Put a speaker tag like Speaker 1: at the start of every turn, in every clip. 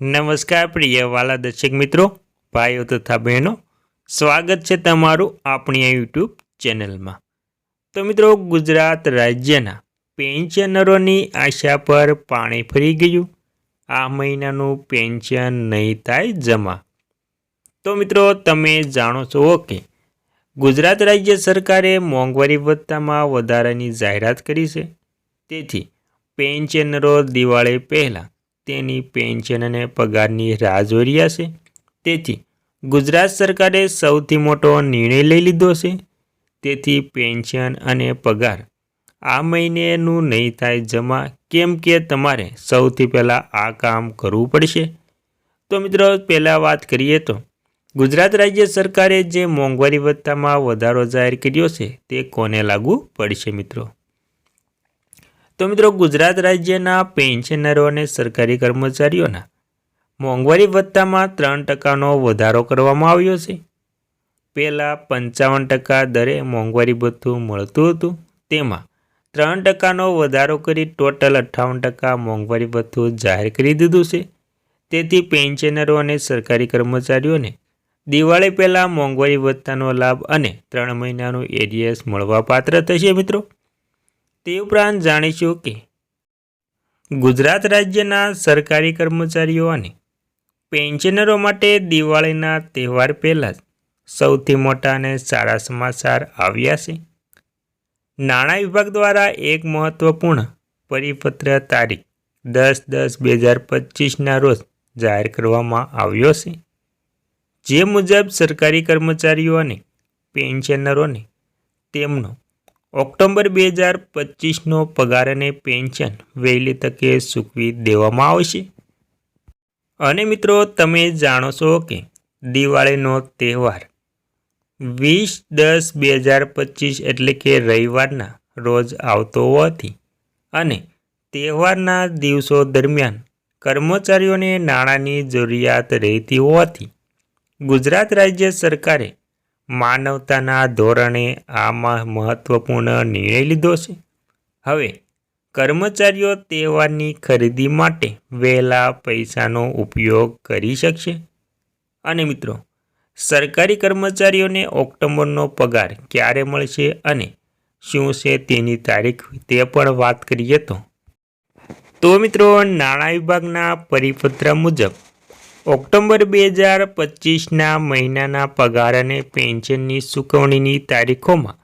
Speaker 1: નમસ્કાર પ્રિય વાલા દર્શક મિત્રો, ભાઈઓ તથા બહેનો, સ્વાગત છે તમારું આપણી આ યુટ્યુબ ચેનલમાં. તો મિત્રો, ગુજરાત રાજ્યના પેન્શનરોની આશા પર પાણી ફરી ગયું. આ મહિનાનું પેન્શન નહીં થાય જમા. તો મિત્રો, તમે જાણો છો કે ગુજરાત રાજ્ય સરકારે મોંઘવારી ભથ્થામાં વધારાની જાહેરાત કરી છે. તેથી પેન્શનરો દિવાળી પહેલાં તેની પેન્શન અને પગારની રાહ જોઈ રહ્યા છે. તેથી, ગુજરાત સરકારે સૌથી મોટો નિર્ણય લઈ લીધો છે. તેથી, પેન્શન અને પગાર આ મહિનેનું નહીં થાય જમા કેમ કે તમારે સૌથી પહેલાં આ કામ કરવું પડશે. તો મિત્રો, પહેલાં વાત કરીએ તો, ગુજરાત રાજ્ય સરકારે જે મોંઘવારી ભથ્થામાં વધારો જાહેર કર્યો છે તે કોને લાગુ પડશે મિત્રો? તો મિત્રો ગુજરાત રાજ્યના પેન્શનરો અને સરકારી કર્મચારીઓના મોંઘવારી ભથ્થામાં ત્રણ ટકાનો વધારો કરવામાં આવ્યો છે. પહેલાં પંચાવન ટકા દરે મોંઘવારી ભથ્થું મળતું હતું. તેમાં ત્રણ ટકાનો વધારો કરી ટોટલ અઠ્ઠાવન ટકા મોંઘવારી ભથ્થું જાહેર કરી દીધું છે. તેથી પેન્શનરો અને સરકારી કર્મચારીઓને દિવાળી પહેલાં મોંઘવારી ભથ્થાનો લાભ અને ત્રણ મહિનાનું એરિયસ મળવાપાત્ર થશે મિત્રો. તે ઉપરાંત જાણીશું કે ગુજરાત રાજ્યના સરકારી કર્મચારીઓ અને પેન્શનરો માટે દિવાળીના તહેવાર પહેલાં જ સૌથી મોટા અને સારા સમાચાર આવ્યા છે. નાણાં વિભાગ દ્વારા એક મહત્વપૂર્ણ પરિપત્ર તારીખ દસ દસ બે હજાર પચીસના રોજ જાહેર કરવામાં આવ્યો છે. જે મુજબ સરકારી કર્મચારીઓ અને પેન્શનરોને તેમનો ઓક્ટોબર બે હજાર પચીસનો પગાર અને પેન્શન વહેલી તકે ચૂકવી દેવામાં આવશે અને મિત્રો, તમે જાણો છો કે દિવાળીનો તહેવાર વીસ દસ બે હજાર પચીસ એટલે કે રવિવારના રોજ આવતો હોવાથી અને તહેવારના દિવસો દરમિયાન કર્મચારીઓને નાણાંની જરૂરિયાત રહેતી હોવાથી ગુજરાત રાજ્ય સરકારે માનવતાના ધોરણે આમાં મહત્વપૂર્ણ નિર્ણય લીધો છે. હવે, કર્મચારીઓ તહેવારની ખરીદી માટે વહેલા પૈસાનો ઉપયોગ કરી શકશે. અને મિત્રો, સરકારી કર્મચારીઓને ઓક્ટોબરનો પગાર ક્યારે મળશે અને શું છે તેની તારીખ તે પણ વાત કરીએ તો. તો મિત્રો, નાણાં વિભાગના પરિપત્ર મુજબ ઓક્ટોબર બે હજાર પચીસના મહિનાના પગાર અને પેન્શનની ચૂકવણીની તારીખોમાં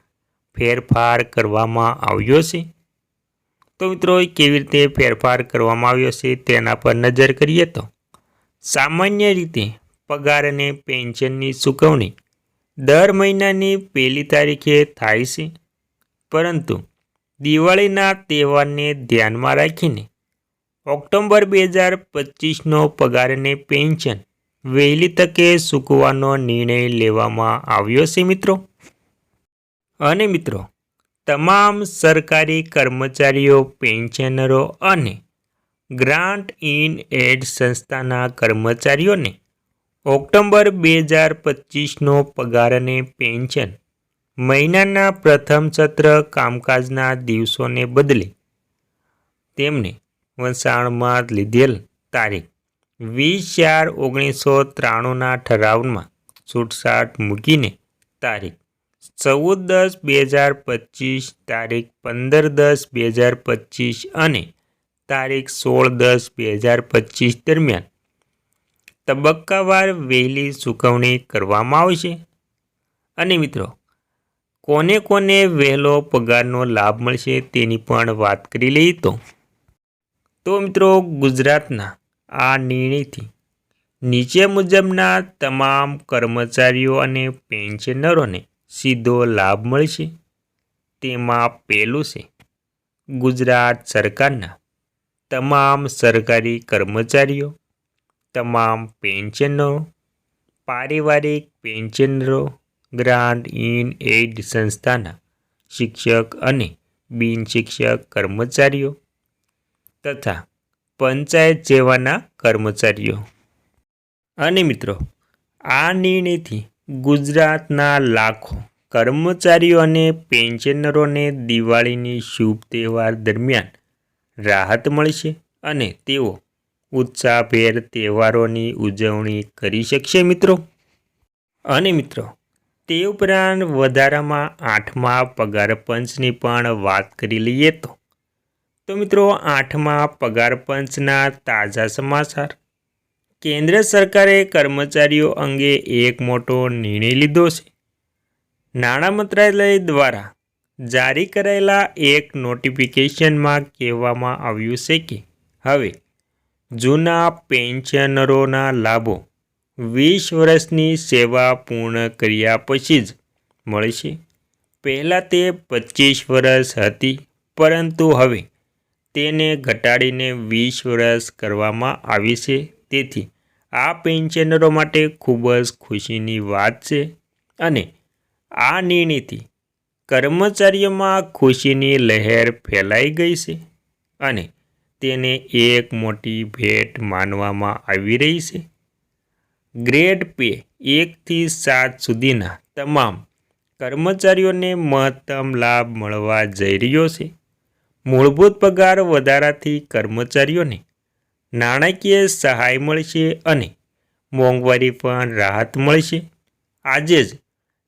Speaker 1: ફેરફાર કરવામાં આવ્યો છે. તો મિત્રો કેવી રીતે ફેરફાર કરવામાં આવ્યો છે તેના પર નજર કરીએ તો, સામાન્ય રીતે પગાર અને પેન્શનની ચૂકવણી દર મહિનાની પહેલી તારીખે થાય છે. પરંતુ દિવાળીના તહેવારને ધ્યાનમાં રાખીને ઓક્ટોબર બે હજાર પચીસનો પગારને પેન્શન વહેલી તકે ચૂકવવાનો નિર્ણય લેવામાં આવ્યો છે, મિત્રો. અને મિત્રો, તમામ સરકારી કર્મચારીઓ, પેન્શનરો અને ગ્રાન્ટ ઇન એડ સંસ્થાના કર્મચારીઓને ઓક્ટોબર બે હજાર પચીસનો પગાર અને પેન્શન મહિનાના પ્રથમ સત્ર કામકાજના દિવસોને બદલે તેમને વસાણમાં લીધેલ તારીખ. વીસ ચાર ઓગણીસો ત્રાણુંના ઠરાવમાં છૂટછાટ મૂકીને તારીખ. ચૌદ દસ બે હજાર પચીસ, તારીખ પંદર દસ બે હજાર પચીસ અને તારીખ સોળ દસ બે હજાર પચીસ દરમિયાન તબક્કાવાર વહેલી ચૂકવણી કરવામાં આવશે. અને મિત્રો, કોને કોને વહેલો પગારનો લાભ મળશે તેની પણ વાત કરી લઈએ તો તો મિત્રો ગુજરાતના આ નિર્ણયથી નીચે મુજબના તમામ કર્મચારીઓ અને પેન્શનરોને સીધો લાભ મળશે. તેમાં પહેલું છે, ગુજરાત સરકારના તમામ સરકારી કર્મચારીઓ, તમામ પેન્શનરો, પારિવારિક પેન્શનરો, ગ્રાન્ટ ઇન એડ સંસ્થાના શિક્ષક અને બિનશિક્ષક કર્મચારીઓ તથા પંચાયત જેવાના કર્મચારીઓ. અને મિત્રો, આ નિર્ણયથી ગુજરાતના લાખો કર્મચારીઓ અને પેન્શનરોને દિવાળીની શુભ તહેવાર દરમિયાન રાહત મળશે અને તેઓ ઉત્સાહભેર તહેવારોની ઉજવણી કરી શકશે મિત્રો. અને મિત્રો, તે ઉપરાંત વધારામાં આઠમા પગાર પંચની પણ વાત કરી લઈએ તો તો મિત્રો આઠમા પગાર પંચના તાજા સમાચાર. કેન્દ્ર સરકારે કર્મચારીઓ અંગે એક મોટો નિર્ણય લીધો છે. નાણાં મંત્રાલય દ્વારા જારી કરાયેલા એક નોટિફિકેશનમાં કહેવામાં આવ્યું છે કે હવે જૂના પેન્શનરોના લાભો વીસ વર્ષની સેવા પૂર્ણ કર્યા પછી જ મળશે પહેલાં તે પચીસ વર્ષ હતી, પરંતુ હવે તેને ઘટાડીને વીસ વર્ષ કરવામાં આવી છે. તેથી આ પેન્શનરો માટે ખૂબ જ ખુશીની વાત છે અને આ નિર્ણયથી કર્મચારીઓમાં ખુશીની લહેર ફેલાઈ ગઈ છે અને તેને એક મોટી ભેટ માનવામાં આવી રહી છે. ગ્રેડ પે એકથી સાત સુધીના તમામ કર્મચારીઓને મહત્તમ લાભ મળવા જઈ રહ્યો છે. મૂળભૂત પગાર વધારાથી કર્મચારીઓને નાણાકીય સહાય મળશે અને મોંઘવારી પણ રાહત મળશે. આજે જ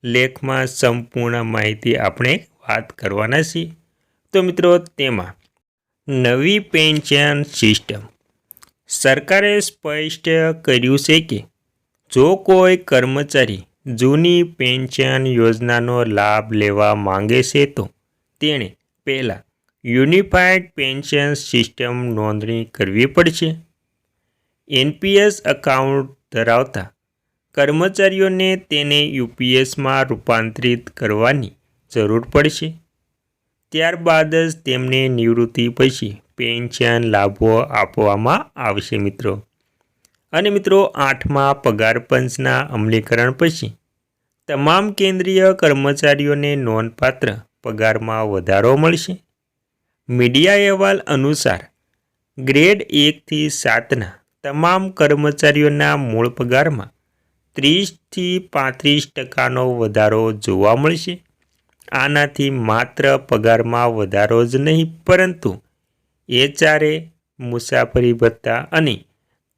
Speaker 1: લેખમાં સંપૂર્ણ માહિતી આપણે વાત કરવાના છીએ. તો મિત્રો, તેમાં નવી પેન્શન સિસ્ટમ. સરકારે સ્પષ્ટ કર્યું છે કે જો કોઈ કર્મચારી જૂની પેન્શન યોજનાનો લાભ લેવા માંગે છે તો તેણે પહેલાં યુનિફાઈડ પેન્શન સિસ્ટમ નોંધણી કરવી પડશે. એનપીએસ એકાઉન્ટ ધરાવતા કર્મચારીઓને તેને યુપીએસમાં રૂપાંતરિત કરવાની જરૂર પડશે. ત્યારબાદ જ તેમને નિવૃત્તિ પછી પેન્શન લાભો આપવામાં આવશે મિત્રો. અને મિત્રો, આઠમા પગાર પંચના અમલીકરણ પછી તમામ કેન્દ્રીય કર્મચારીઓને નોંધપાત્ર પગારમાં વધારો મળશે. મીડિયા અહેવાલ અનુસાર, ગ્રેડ એકથી સાતના તમામ કર્મચારીઓના મૂળ પગારમાં ત્રીસથી પાંત્રીસ ટકાનો વધારો જોવા મળશે. આનાથી માત્ર પગારમાં વધારો જ નહીં, પરંતુ એચઆરએ, મુસાફરી ભથ્થા અને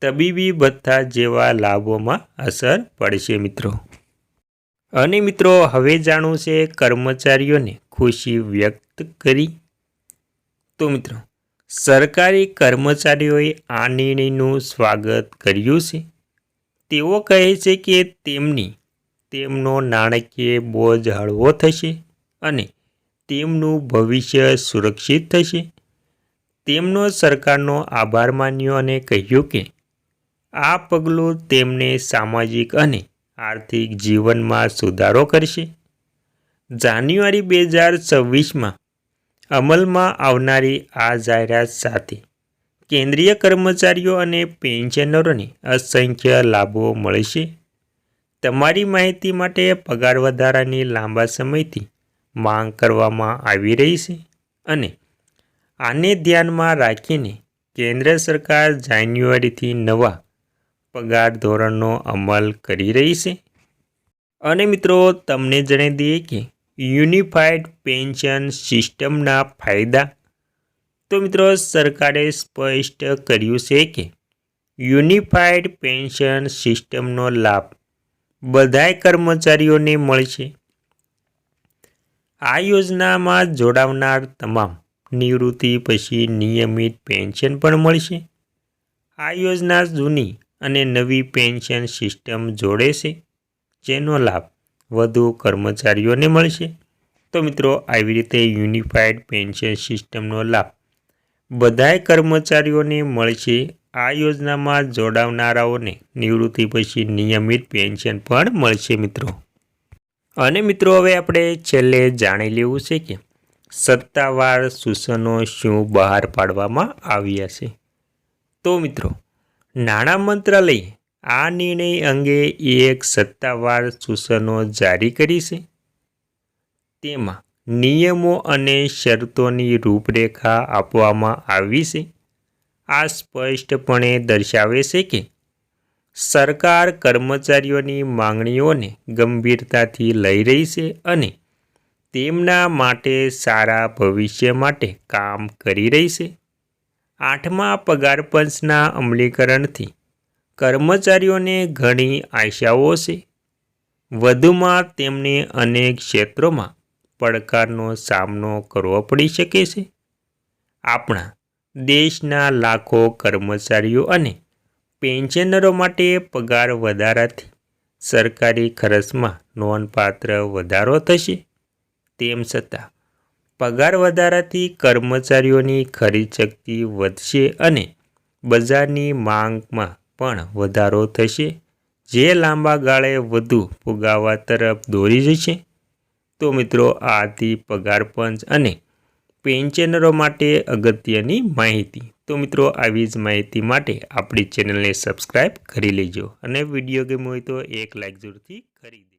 Speaker 1: તબીબી ભથ્થા જેવા લાભોમાં અસર પડશે મિત્રો. અને મિત્રો, હવે જાણવું છે કર્મચારીઓને ખુશી વ્યક્ત કરી. તો મિત્રો, સરકારી કર્મચારીઓએ આ નિર્ણયનું સ્વાગત કર્યું છે. તેઓ કહે છે કે તેમની, તેમનો નાણાકીય બોજ હળવો થશે અને તેમનું ભવિષ્ય સુરક્ષિત થશે. તેમનો સરકારનો આભાર માન્યો અને કહ્યું કે, આ પગલું તેમને સામાજિક અને આર્થિક જીવનમાં સુધારો કરશે. જાન્યુઆરી બે હજાર છવ્વીસમાં અમલમાં આવનારી આ જાહેરાત સાથે કેન્દ્રીય કર્મચારીઓ અને પેન્શનરોને અસંખ્ય લાભો મળશે તમારી માહિતી માટે પગાર વધારાની લાંબા સમયથી માંગ કરવામાં આવી રહી છે અને આને ધ્યાનમાં રાખીને કેન્દ્ર સરકાર જાન્યુઆરીથી નવા પગાર ધોરણનો અમલ કરી રહી છે. અને મિત્રો, તમને જણાવી દઈએ કે યુનિફાઈડ પેન્શન સિસ્ટમના ફાયદા? તો મિત્રો, સરકારે સ્પષ્ટ કર્યું છે કે યુનિફાઈડ પેન્શન સિસ્ટમનો લાભ બધાય કર્મચારીઓને મળશે આ યોજનામાં જોડાવનાર તમામ નિવૃત્તિ પછી નિયમિત પેન્શન પણ મળશે આ યોજના જૂની અને નવી પેન્શન સિસ્ટમ જોડે છે, જેનો લાભ વધુ કર્મચારીઓને મળશે. તો મિત્રો, આવી રીતે યુનિફાઈડ પેન્શન સિસ્ટમનો લાભ બધાય કર્મચારીઓને મળશે. આ યોજનામાં જોડાવનારાઓને નિવૃત્તિ પછી નિયમિત પેન્શન પણ મળશે મિત્રો. અને મિત્રો, હવે આપણે છેલ્લે જાણી લેવું છે કે સત્તાવાર સૂચનો શું બહાર પાડવામાં આવ્યા છે. તો મિત્રો, નાણાં મંત્રાલયે આ નિર્ણય અંગે એક સત્તાવાર સૂચનો જારી કરી છે. તેમાં નિયમો અને શરતોની રૂપરેખા આપવામાં આવી છે. આ સ્પષ્ટપણે દર્શાવે છે કે સરકાર કર્મચારીઓની માંગણીઓને ગંભીરતાથી લઈ રહી છે અને તેમના માટે સારા ભવિષ્ય માટે કામ કરી રહી છે. આઠમા પગાર પંચના અમલીકરણથી કર્મચારીઓને ઘણી આશાઓ છે. વધુમાં તેમને અનેક ક્ષેત્રોમાં પડકારનો સામનો કરવો પડી શકે છે. આપણા દેશના લાખો કર્મચારીઓ અને પેન્શનરો માટે પગાર વધારાથી સરકારી ખર્ચમાં નોંધપાત્ર વધારો થશે. તેમ છતાં, પગાર વધારાથી કર્મચારીઓની ખરીદ શક્તિ વધશે અને બજારની માંગમાં પણ વધારો થશે. જે લાંબા ગાળે વધુ ફુગાવા તરફ દોરી જશે. તો મિત્રો આ હતી પગાર પંચ અને પેન્શનરો માટે અગત્યની માહિતી. તો મિત્રો, આવી જ માહિતી માટે આપણી ચેનલને સબસ્ક્રાઈબ કરી લેજો અને વીડિયો ગેમ હોય તો એક લાઇક જરૂરથી કરી દે